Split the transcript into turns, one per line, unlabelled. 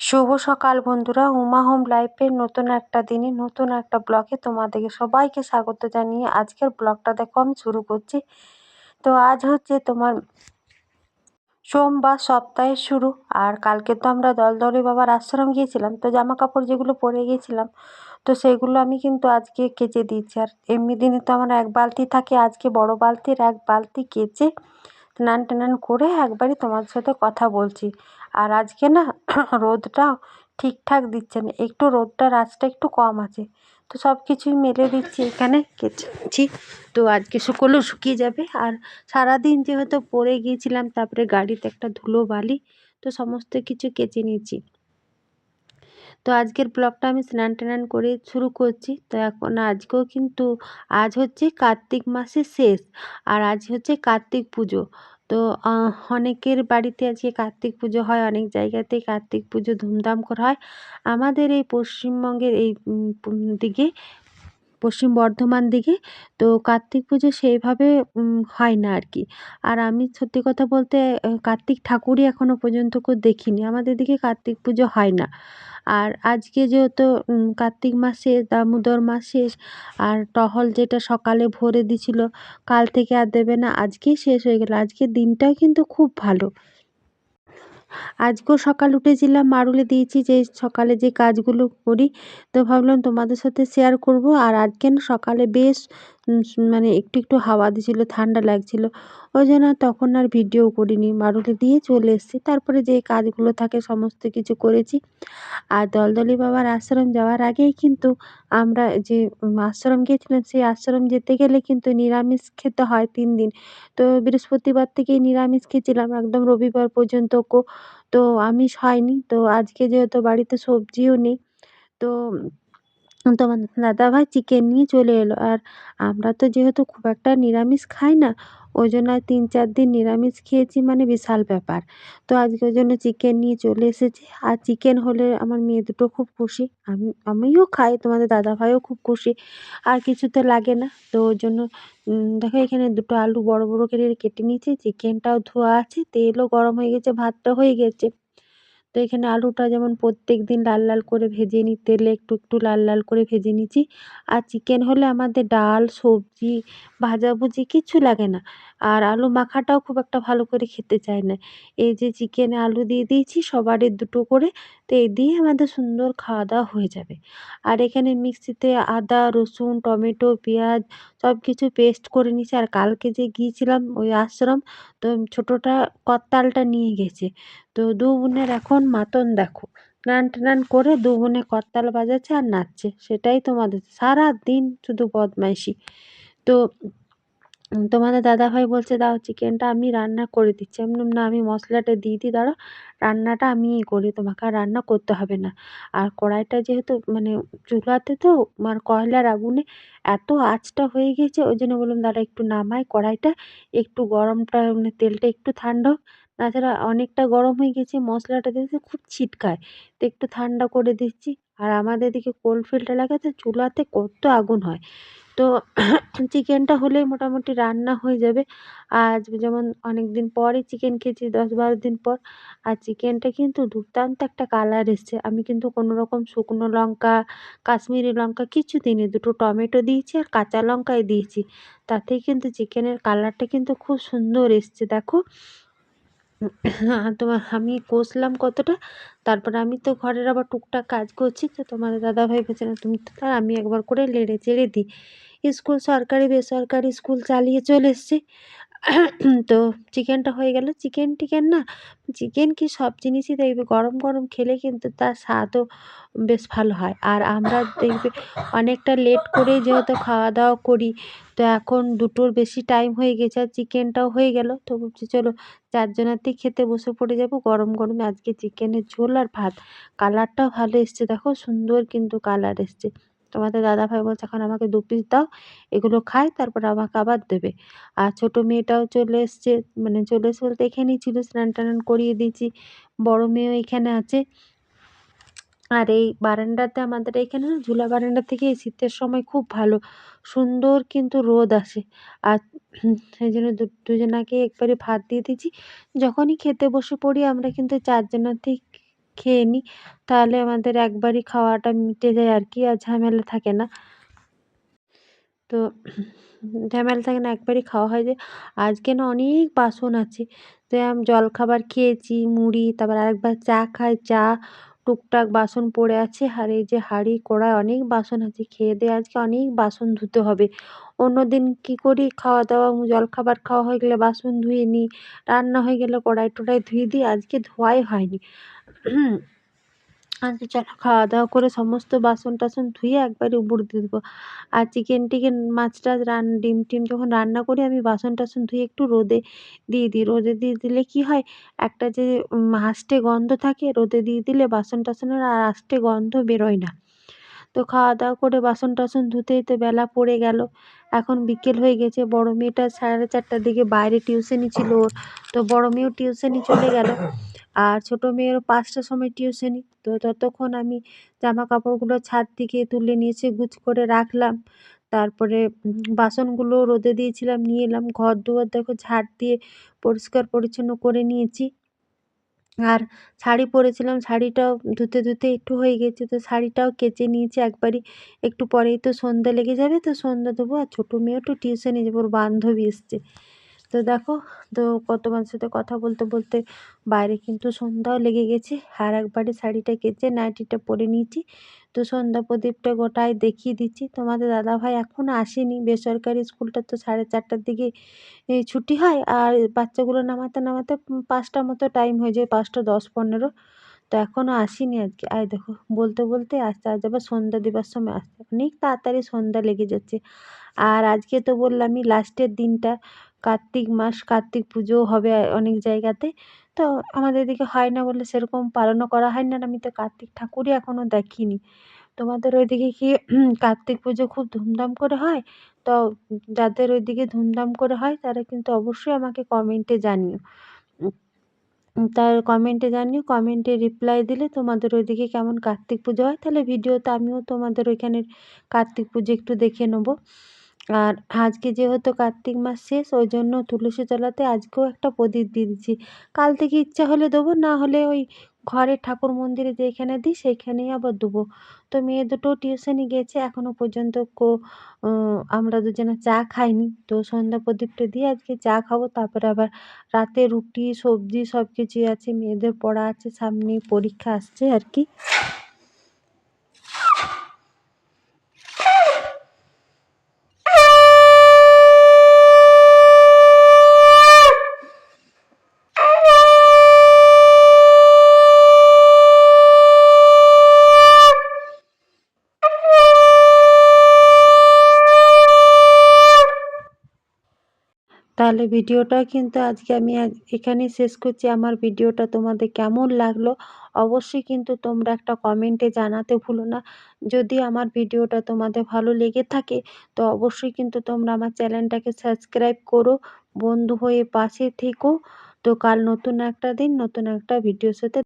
শুভ সকাল বন্ধুরা, উমা হোম লাইফের নতুন একটা দিনে, নতুন একটা ব্লগে তোমাদেরকে সবাইকে স্বাগত জানিয়ে আজকের ব্লগটা দেখো আমি শুরু করছি। তো আজ হচ্ছে তোমার সোমবার সপ্তাহের শুরু আর কালকে তো আমরা দলদলি বাবার আশ্রম গিয়েছিলাম, তো জামা কাপড় যেগুলো পরে গিয়েছিলাম, তো সেইগুলো আমি কিন্তু আজকে কেচে দিচ্ছি আর এমনি দিনে তো আমার এক বালতি থাকে, আজকে বড় বালতির এক বালতি কেচে স্নান টান করে একবারই তোমার সাথে কথা বলছি। আর আজকে না রোদটাও ঠিকঠাক দিচ্ছে না। একটু রোদটা রাজটা একটু কম আছে। তো সব কিছুই মেলে দিচ্ছি এখানে। কেচেছি তো আজকে শুকোলো শুকিয়ে যাবে। আর সারাদিন যেহেতু পরে গিয়েছিলাম, তারপরে গাড়িতে একটা ধুলো বালি, তো সমস্ত কিছু কেচে নিয়েছি। তো আজকের ব্লগটা আমি স্নান টান করে শুরু করছি। তো এখন আজকেও কিন্তু আজ হচ্ছে কার্তিক মাসের শেষ আর আজ হচ্ছে কার্তিক পুজো। তো অনেকের বাড়িতে আজকে কার্তিক পুজো হয়, অনেক জায়গাতেই কার্তিক পুজো ধুমধাম করা হয়। আমাদের এই পশ্চিমবঙ্গের এই দিকে, পশ্চিম বর্ধমান দিকে তো কার্তিক পুজো সেইভাবে হয় না আর কি। আর আমি সত্যি কথা বলতে কার্তিক ঠাকুরই এখনও পর্যন্ত কেউ দেখিনি। আমাদের দিকে কার্তিক পুজো হয় না। আর আজকে যেহেতু কার্তিক মাস, দামোদর মাস শেষ আর টহল যেটা সকালে ভরে দিছিল, কাল থেকে আর দেবে না, আজকেই শেষ হয়ে গেল। আজকের দিনটাও কিন্তু খুব ভালো। আজকেও সকাল উঠেছিলাম, মারুলে দিয়েছি যে সকালে যে কাজগুলো করি, তো ভাবলাম তোমাদের সাথে শেয়ার করব। আর আজকে সকালে বেশ মানে একটু একটু হাওয়া দিছিল, ঠান্ডা লাগছিল। ওই জন্য তখন আর ভিডিও করিনি। মারুলে দিয়ে চলে এসেছি। তারপরে যে কাজগুলো থাকে সমস্ত কিছু করেছি। আর দলদলি বাবার আশ্রম যাওয়ার আগেই কিন্তু আমরা যে আশ্রম গিয়েছিলাম, সেই আশ্রম যেতে গেলে কিন্তু নিরামিষ খেতে হয় তিন দিন। তো বৃহস্পতিবার থেকেই নিরামিষ খেয়েছিলাম। একদম রবিবার পর্যন্ত তো আমিষ হয়নি। তো আজকে যেহেতু বাড়িতে সবজিও নেই, তো তোমার দাদাভাই চিকেন নিয়ে চলে এলো। আর আমরা তো যেহেতু খুব একটা নিরামিষ খাই না ওই জন্য তিন চার দিন নিরামিষ খেয়েছি মানে বিশাল ব্যাপার। তো আজকে ওই জন্য চিকেন নিয়ে চলে এসেছি। আর চিকেন হলে আমার মেয়ে দুটো খুব খুশি। আমি, আমিও খাই, তোমাদের দাদাভাইও খুব খুশি। আর কিছুতে লাগে না। তো ওই জন্য দেখো এখানে দুটো আলু বড় বড় করে কেটে নিয়েছি। চিকেনটাও ধোয়া আছে, তেলও গরম হয়ে গেছে, ভাতটা হয়ে গেছে। তো এখানে আলুটা যেমন প্রত্যেক দিন লাল লাল করে ভেজে নিই তেলে একটু একটু লাল লাল করে ভেজে নিচ্ছি। আর চিকেন হলে আমাদের ডাল, সবজি ভাজাভুজি কিচ্ছু লাগে না। আর আলু মাখাটাও খুব একটা ভালো করে খেতে চায় না। এই যে চিকেনে আলু দিয়ে দিয়েছি, সবারই দুটো করে, তো এই দিয়ে আমাদের সুন্দর খাওয়া দাওয়া হয়ে যাবে। আর এখানে মিক্সিতে আদা, রসুন, টমেটো, পেঁয়াজ সব কিছু পেস্ট করে নিয়েছি। আর কালকে যে গিয়েছিলাম ওই আশ্রম, তো ছোটোটা করতালটা নিয়ে গেছে। তো দু বোনের এখন মাতন দেখো। স্নান টান করে দু বোনে করতাল বাজাচ্ছে আর নাচছে। সেটাই তোমাদের সারা দিন শুধু বদমাইশি। তো তোমাদের দাদাভাই বলছে, দাও চিকেনটা আমি রান্না করে দিচ্ছি। আমি না, আমি মশলাটা দিয়ে দিই, দাঁড়াও। রান্নাটা আমিই করি, তোমাকে আর রান্না করতে হবে না। আর কড়াইটা যেহেতু মানে চুলাতে তো মানে কয়লার আগুনে এত আঁচটা হয়ে গেছে ওই জন্য বললাম দাঁড়া একটু নামাই কড়াইটা, একটু গরমটা মানে তেলটা একটু ঠান্ডা তাছাড়া অনেকটা গরম হয়ে গেছে, মশলাটা দিয়েছে খুব ছিটকায়। তো একটু ঠান্ডা করে দিচ্ছি। আর আমাদের এদিকে কোলফিল্ড এলাকাতে চুলাতে কত আগুন হয়। তো চিকেনটা হলেই মোটামুটি রান্না হয়ে যাবে। আজ যেমন অনেক দিন পরই চিকেন খেয়েছি, দশ বারো দিন পর। আর চিকেনটা কিন্তু দুর্দান্ত একটা কালার এসছে। আমি কিন্তু কোনো রকম শুকনো লঙ্কা, কাশ্মীরি লঙ্কা কিছু দিইনি। দুটো টমেটো দিয়েছি আর কাঁচা লঙ্কাই দিয়েছি। তাতেই কিন্তু চিকেনের কালারটা কিন্তু খুব সুন্দর এসছে। দেখো তোমার আমি কষলাম কতটা, তারপরে আমি তো ঘরের আবার টুকটাক কাজ করছি, তো তোমার দাদাভাই বলছে না, তুমি তো তার আমি একবার করে লেড়ে চেড়ে দিই। স্কুল সরকারি, বেসরকারি স্কুল চালিয়ে চলে এসছি। তো চিকেনটা হয়ে গেল। চিকেন টিকেন না, চিকেন কি সব জিনিসই দেখবে? গরম গরম খেলে কিন্তু তার স্বাদও বেশ ভালো হয়। আর আমরা দেখবে অনেকটা লেট করে যেহেতু খাওয়া দাওয়া করি, তো এখন দুটোর বেশি টাইম হয়ে গেছে আর চিকেনটাও হয়ে গেল। তো ভাবছি চলো চারজনাতেই খেতে বসে পড়ে যাব। গরম, গরমে আজকে চিকেনের ঝোল আর ভাত। কালারটাও ভালো এসছে। দেখো সুন্দর কিন্তু কালার এসছে। তোমাদের দাদাভাই বলছে, এখন আমাকে দু পিস দাও, এগুলো খাই, তারপর আমাকে আবার দেবে। আর ছোটো মেয়েটাও চলে এসছে মানে চলে এসে বলতে এখানেই ছিল, স্নান টান করিয়ে দিয়েছি। বড় মেয়েও এখানে আছে। আর এই বারান্দাতে আমাদের এখানে না, ঝুলা বারান্দা থেকে এই শীতের সময় খুব ভালো। সুন্দর কিন্তু রোদ আসে। আর সেই জন্য দুজনাকে একবারে ভাত দিয়ে দিয়েছি। যখনই খেতে বসে পড়ি, আমরা কিন্তু চারজনাতেই খেয়ে নিই তাহলে আমাদের একবারই খাওয়াটা মিটে যায় আর কি, আর ঝামেলা থাকে না। তো ঝামেলা থাকে না, একবারই খাওয়া হয় যে, আজকে না অনেক বাসন আছে। তো আমি জলখাবার খেয়েছি, মুড়ি, তারপর আরেকবার চা খাই, চা, টুকটাক বাসন পড়ে আছে, আর এই যে হাঁড়ি, কড়াই অনেক বাসন আছে, খেয়ে দিয়ে আজকে অনেক বাসন ধুতে হবে। অন্য দিন কী করি, খাওয়া দাওয়া জলখাবার খাওয়া হয়ে গেলে বাসন ধুয়ে নিই রান্না হয়ে গেলে কড়াই টড়াই ধুয়ে দিই, আজকে ধোয়াই হয়নি। আজকে চলো খাওয়া দাওয়া করে সমস্ত বাসন টাসন ধুয়ে একবারে উপর দিয়ে দেবো। আর চিকেন টিকেন মাছ টাছ রান, ডিম টিম যখন রান্না করি, আমি বাসন টাসন ধুয়ে একটু রোদে দিয়ে দিই। রোদে দিয়ে দিলে কি হয়? একটা যে আষ্টে গন্ধ থাকে, রোদে দিয়ে দিলে বাসন টাসনের আর আষ্টে গন্ধ বেরোয় না। তো খাওয়া দাওয়া করে বাসন টাসন ধুতেই তো বেলা পড়ে গেল। এখন বিকেল হয়ে গেছে, বড় মেয়েটা সাড়ে চারটার দিকে বাইরে টিউশনি ছিল ওর। তো বড় মেয়েও টিউশনি চলে গেল। আর ছোটো মেয়েরও পাঁচটার সময় টিউশনি তো ততক্ষণ আমি জামা কাপড়গুলো ছাদ থেকে তুলে নিয়ে এসে গুছ করে রাখলাম। তারপরে বাসনগুলো রোদে দিয়েছিলাম, নিয়ে এলাম। ঘর দুয়ার দেখো ঝাড় দিয়ে পরিষ্কার পরিচ্ছন্ন করে নিয়েছি। আর শাড়ি পরেছিলাম, শাড়িটাও ধুতে ধুতে একটু হয়ে গেছে। তো শাড়িটাও কেচে নিয়েছি একবারই। একটু পরেই তো সন্ধ্যা লেগে যাবে, তো সন্ধ্যা দেবো। আর ছোটো মেয়েও তো টিউশনে যাব, ওর বান্ধবী এসছে। তো দেখো, তো কত মানুষের সাথে কথা বলতে বলতে বাইরে কিন্তু সন্ধ্যাও লেগে গেছে। আর একবারে শাড়িটা কেচে নাইটিটা পরে নিয়েছি। তো সন্ধ্যা প্রদীপটা গোটায় দেখিয়ে দিচ্ছি। তোমাদের দাদাভাই এখনও আসেনি। বেসরকারি স্কুলটা তো সাড়ে চারটার দিকে ছুটি হয়। আর বাচ্চাগুলো নামাতে নামাতে পাঁচটার মতো টাইম হয়ে যায়, পাঁচটা দশ পনেরো। তো এখনও আসেনি আজকে। আয় দেখো, বলতে বলতে আসতে আজ আবার সন্ধ্যা দেবার সময় আসতে অনেক তাড়াতাড়ি সন্ধ্যা লেগে যাচ্ছে। আর আজকে তো বললামই লাস্টের দিনটা। কার্তিক মাস, কার্তিক পুজোও হবে অনেক জায়গাতে। তো আমাদের এদিকে হয় না বলে সেরকম পালনও করা হয় না। আর আমি তো কার্তিক ঠাকুরই এখনও দেখিনি। তোমাদের ওইদিকে কি কার্তিক পুজো খুব ধুমধাম করে হয়? তো যাদের ওইদিকে ধুমধাম করে হয় তারা কিন্তু অবশ্যই আমাকে কমেন্টে জানিও। তার কমেন্টে জানিও কমেন্টে রিপ্লাই দিলে তোমাদের ওইদিকে কেমন কার্তিক পুজো হয়? তাহলে ভিডিওতে আমিও তোমাদের ওইখানের কার্তিক পুজো একটু দেখে নেব। আর আজকে যেহেতু কার্তিক মাস শেষ ওই জন্য তুলসী তলাতে আজকেও একটা প্রদীপ দিয়ে দিচ্ছি। কাল থেকে ইচ্ছা হলে দেবো, না হলে ওই ঘরের ঠাকুর মন্দিরে যেখানে দিই সেইখানেই আবার দেবো। তো মেয়ে দুটো টিউশনি গেছে এখনও পর্যন্ত কো আমরা দুজনে চা খাইনি। তো সন্ধ্যা প্রদীপটা দিয়ে আজকে চা খাব, তারপরে আবার রাতে রুটি, সবজি সব কিছুই আছে, মেয়েদের পড়া আছে, সামনে পরীক্ষা আসছে আর কি। তাহলে ভিডিওটা কিন্তু আজকে আমি এখানেই শেষ করছি। আমার ভিডিওটা তোমাদের কেমন লাগল অবশ্যই কিন্তু তোমরা একটা কমেন্টে জানাতে ভুলো না। যদি আমার ভিডিওটা তোমাদের ভালো লেগে থাকে তো অবশ্যই কিন্তু তোমরা আমার চ্যানেলটাকে সাবস্ক্রাইব করো। বন্ধু হয়ে পাশে থেকো। তো কাল নতুন একটা দিন, নতুন একটা ভিডিওর সাথে